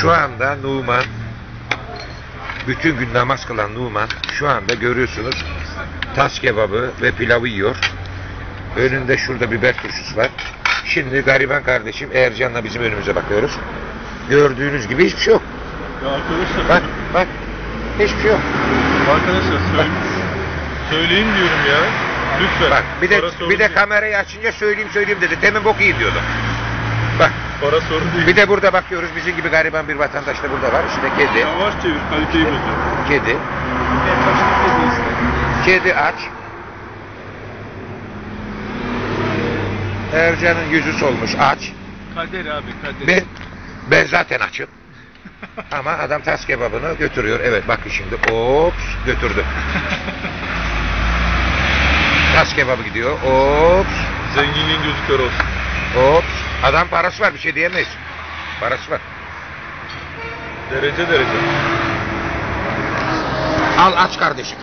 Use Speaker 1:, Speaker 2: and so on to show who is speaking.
Speaker 1: Şu anda Numan bütün gün namaz kılan Numan şu anda görüyorsunuz tas kebabı ve pilavı yiyor. Önünde şurada biber turşusu var. Şimdi gariban kardeşim Ercan'la bizim önümüze bakıyoruz. Gördüğünüz gibi hiçbir şey yok.
Speaker 2: Ya arkadaşlar,
Speaker 1: Bak bak hiçbir şey yok.
Speaker 2: arkadaşlar söyle, söyleyin diyorum ya. Lütfen.
Speaker 1: Bak bir de bir de kamerayı açınca söyleyeyim söyleyeyim dedi. Demin bok iyi diyordu.
Speaker 2: Para sorun değil.
Speaker 1: bir de burada bakıyoruz bizim gibi gariban bir vatandaş da burada var. İşte kedi,
Speaker 2: Yavaş çevir kaliteyi bozuyor.
Speaker 1: kedi, kedi aç. Ercan'ın yüzü solmuş aç.
Speaker 2: Kader abi kader.
Speaker 1: Ben ben zaten açım. Ama adam tas kebabını götürüyor. Evet bakın şimdi. Ops götürdü. tas kebabı gidiyor. Ops.
Speaker 2: Zenginliğin gözü kör olsun.
Speaker 1: Ops. Adam parası var bir şey diyemeyiz. Parası var.
Speaker 2: Derece derece.
Speaker 1: Al aç kardeşim.